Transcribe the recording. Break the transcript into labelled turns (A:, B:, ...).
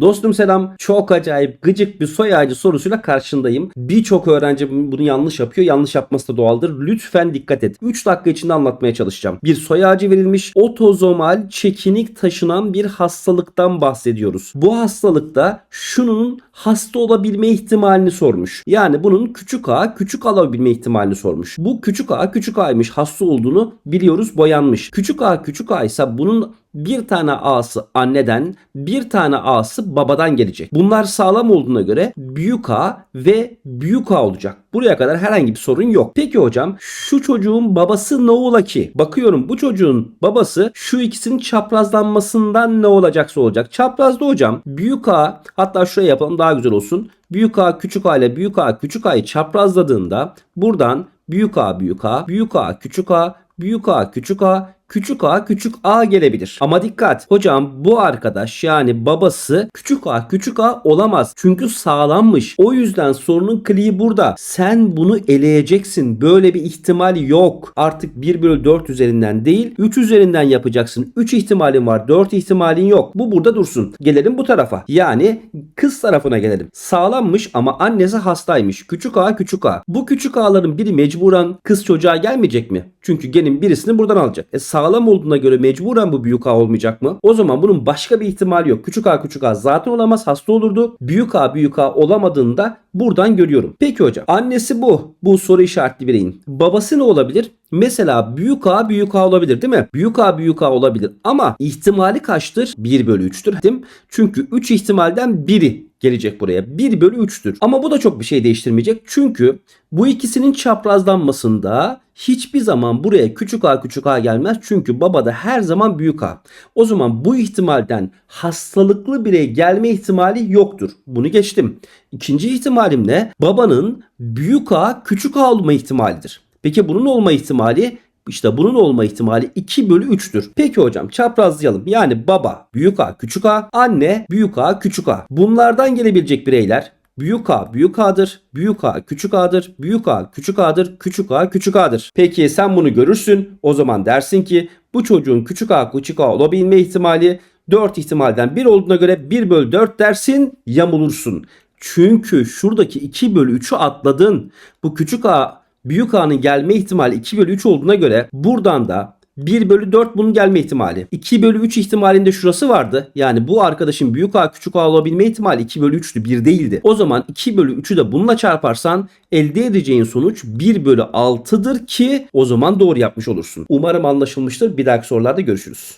A: Dostum selam. Çok acayip gıcık bir soy ağacı sorusuyla karşındayım. Birçok öğrenci bunu yanlış yapıyor. Yanlış yapması da doğaldır. Lütfen dikkat et. 3 dakika içinde anlatmaya çalışacağım. Bir soy ağacı verilmiş. Otozomal çekinik taşınan bir hastalıktan bahsediyoruz. Bu hastalıkta şunun hasta olabilme ihtimalini sormuş. Yani bunun küçük a küçük alabilme ihtimalini sormuş. Bu küçük a küçük a'ymış hasta olduğunu biliyoruz boyanmış. Küçük a küçük a ise bunun bir tane A'sı anneden, bir tane A'sı babadan gelecek. Bunlar sağlam olduğuna göre büyük A ve büyük A olacak. Buraya kadar herhangi bir sorun yok. Peki hocam şu çocuğun babası ne ola ki? Bakıyorum bu çocuğun babası şu ikisinin çaprazlanmasından ne olacaksa olacak. Çaprazda hocam büyük A hatta şuraya yapalım daha güzel olsun. Büyük A küçük A ile büyük A küçük A'yı çaprazladığında buradan büyük A büyük A, büyük A küçük A, büyük A küçük A, küçük a küçük a gelebilir. Ama dikkat hocam bu arkadaş yani babası küçük a küçük a olamaz. Çünkü sağlammış. O yüzden sorunun kliği burada. Sen bunu eleyeceksin. Böyle bir ihtimal yok. Artık 1 bölü 4 üzerinden değil 3 üzerinden yapacaksın. 3 ihtimalin var 4 ihtimalin yok. Bu burada dursun. Gelelim bu tarafa. Yani kız tarafına gelelim. Sağlammış ama annesi hastaymış. Küçük a küçük a. Bu küçük a'ların biri mecburen kız çocuğa gelmeyecek mi? Çünkü genin birisini buradan alacak. E sağlam olduğuna göre mecburen bu büyük A olmayacak mı? O zaman bunun başka bir ihtimali yok. Küçük A küçük A zaten olamaz hasta olurdu. Büyük A büyük A olamadığında buradan görüyorum. Peki hocam annesi bu. Bu soru işaretli bireyin. Babası ne olabilir? Mesela büyük A büyük A olabilir değil mi? Büyük A büyük A olabilir ama ihtimali kaçtır? 1 bölü 3'tür. Değil? Çünkü 3 ihtimalden biri gelecek buraya. 1 bölü 3'tür. Ama bu da çok bir şey değiştirmeyecek. Çünkü bu ikisinin çaprazlanmasında hiçbir zaman buraya küçük a küçük a gelmez. Çünkü babada her zaman büyük a. O zaman bu ihtimalden hastalıklı birey gelme ihtimali yoktur. Bunu geçtim. İkinci ihtimalim ne? Babanın büyük a küçük a olma ihtimalidir. Peki bunun olma ihtimali işte bunun olma ihtimali 2 bölü 3'tür. Peki hocam çaprazlayalım. Yani baba büyük A küçük A, anne büyük A küçük A. Bunlardan gelebilecek bireyler Büyük A büyük A'dır, büyük A küçük A'dır, büyük A küçük A'dır, küçük A küçük A'dır. Peki sen bunu görürsün. O zaman dersin ki bu çocuğun küçük A küçük A olabilme ihtimali 4 ihtimalden 1 olduğuna göre 1 bölü 4 dersin yamulursun. Çünkü şuradaki 2 bölü 3'ü atladın. Bu küçük A büyük A'nın gelme ihtimali 2 bölü 3 olduğuna göre buradan da 1 bölü 4 bunun gelme ihtimali. 2 bölü 3 ihtimalinde şurası vardı. Yani bu arkadaşın büyük A küçük A olabilme ihtimali 2 bölü 3'tü 1 değildi. O zaman 2 bölü 3'ü de bununla çarparsan elde edeceğin sonuç 1 bölü 6'dır ki o zaman doğru yapmış olursun. Umarım anlaşılmıştır. Bir dahaki sorularda görüşürüz.